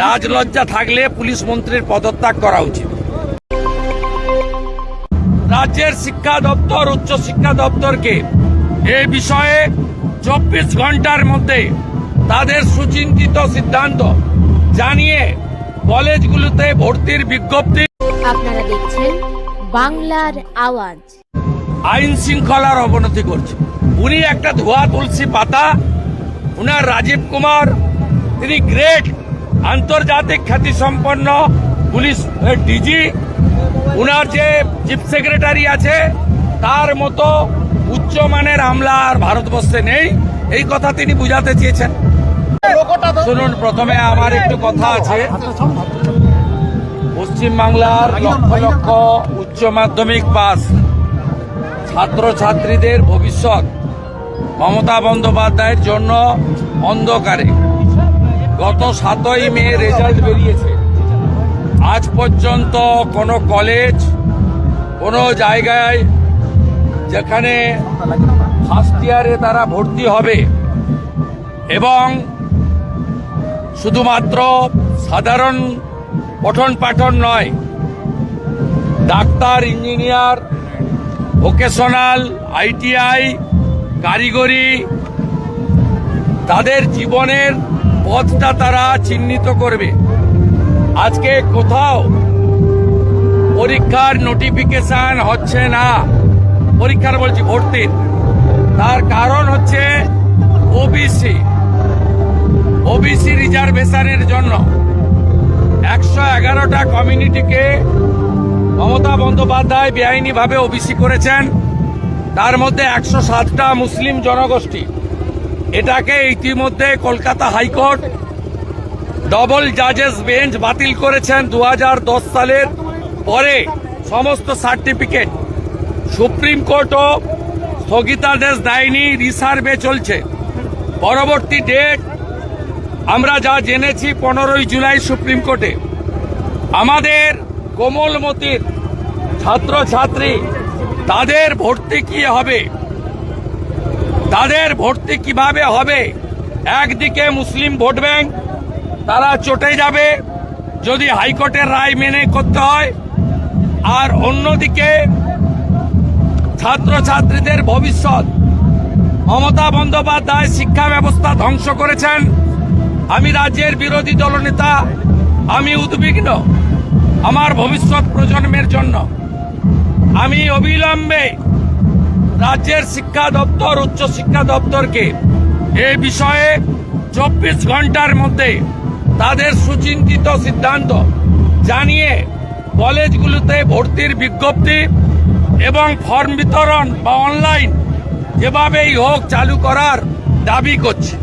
লাজ লজ্জা থাকলে পুলিশ মন্ত্রীর পদত্যাগ করা উচিত। রাজ্যের শিক্ষা দপ্তর উচ্চ শিক্ষা দপ্তরকে এ বিষয়ে চব্বিশ ঘণ্টার মধ্যে তাদের সুচিন্তিত সিদ্ধান্ত জানিয়ে কলেজগুলোতে ভর্তির বিজ্ঞপ্তি। আপনারা দেখছেন বাংলার আওয়াজ। আইন শৃঙ্খলার অবনতি করছে উনি একটা ধোয়া তুলসী পাতা উনার রাজীব কুমার তিনি গ্রেট আন্তর্জাতিক খ্যাতিসম্পন্ন পুলিশ ডিজি উনার যে চিফ সেক্রেটারি আছে, তার মতো উচ্চমানের আমলা আর ভারতবর্ষে নেই। এই কথা তিনি বুঝাতে চেয়েছেন। শুনুন, প্রথমে আমার একটু কথা আছে। পশ্চিমবাংলার লক্ষ লক্ষ উচ্চ মাধ্যমিক পাস ছাত্রছাত্রীদের ভবিষ্যৎ মমতা বন্দ্যোপাধ্যায়ের জন্য অন্ধকারে। গত সাতই মে রেজাল্ট বেরিয়েছে। আজ পর্যন্ত কোনো কলেজ কোনো জায়গায় যেখানে ফার্স্ট ইয়ারে তারা ভর্তি হবে এবং শুধুমাত্র সাধারণ পঠন পাঠন নয়, ডাক্তার ইঞ্জিনিয়ার ভোকেশনাল আইটিআই কারিগরি, তাদের জীবনের পথটা তারা চিহ্নিত করবে। আজকে কোথাও পরীক্ষার নোটিফিকেশন হচ্ছে না। পরীক্ষার বলছি ভর্তির তার কারণ হচ্ছে ওবিসি ওবিসি রিজার্ভেশনের জন্য একশো এগারোটা কমিউনিটিকে মমতা বন্দ্যোপাধ্যায় বেআইনিভাবে ওবিসি করেছেন। তার মধ্যে একশো সাতটা মুসলিম জনগোষ্ঠী। এটাকে ইতিমধ্যে কলকাতা হাইকোর্ট ডবল জাজেস বেঞ্চ বাতিল করেছেন দু হাজার দশ সালের পরে সমস্ত সার্টিফিকেট। সুপ্রিম কোর্টও স্থগিতাদেশ দেয়নি, রিসার্ভে চলছে। পরবর্তী ডেট, আমরা যা জেনেছি পনেরোই জুলাই সুপ্রিম কোর্টে। আমাদের কোমলমতির ছাত্রছাত্রী, তাদের ভর্তি কি হবে? তাদের ভর্তি কীভাবে হবে? একদিকে মুসলিম ভোট ব্যাংক, তারা চটে যাবে যদি হাইকোর্টের রায় মেনে করতে হয়। আর অন্যদিকে ছাত্রছাত্রীদের ভবিষ্যৎ। মমতা বন্দ্যোপাধ্যায় শিক্ষা ব্যবস্থা ধ্বংস করেছেন। আমি রাজ্যের বিরোধী দলনেতা, আমি উদ্বিগ্ন আমার ভবিষ্যৎ প্রজন্মের জন্য। আমি অবিলম্বে রাজ্যের শিক্ষা দপ্তর, উচ্চ শিক্ষা দপ্তরকে এ বিষয়ে চব্বিশ ঘণ্টার মধ্যে তাদের সুচিন্তিত সিদ্ধান্ত জানিয়ে কলেজগুলোতে ভর্তির বিজ্ঞপ্তি এবং ফর্ম বিতরণ বা অনলাইন যেভাবেই হোক চালু করার দাবি করছে।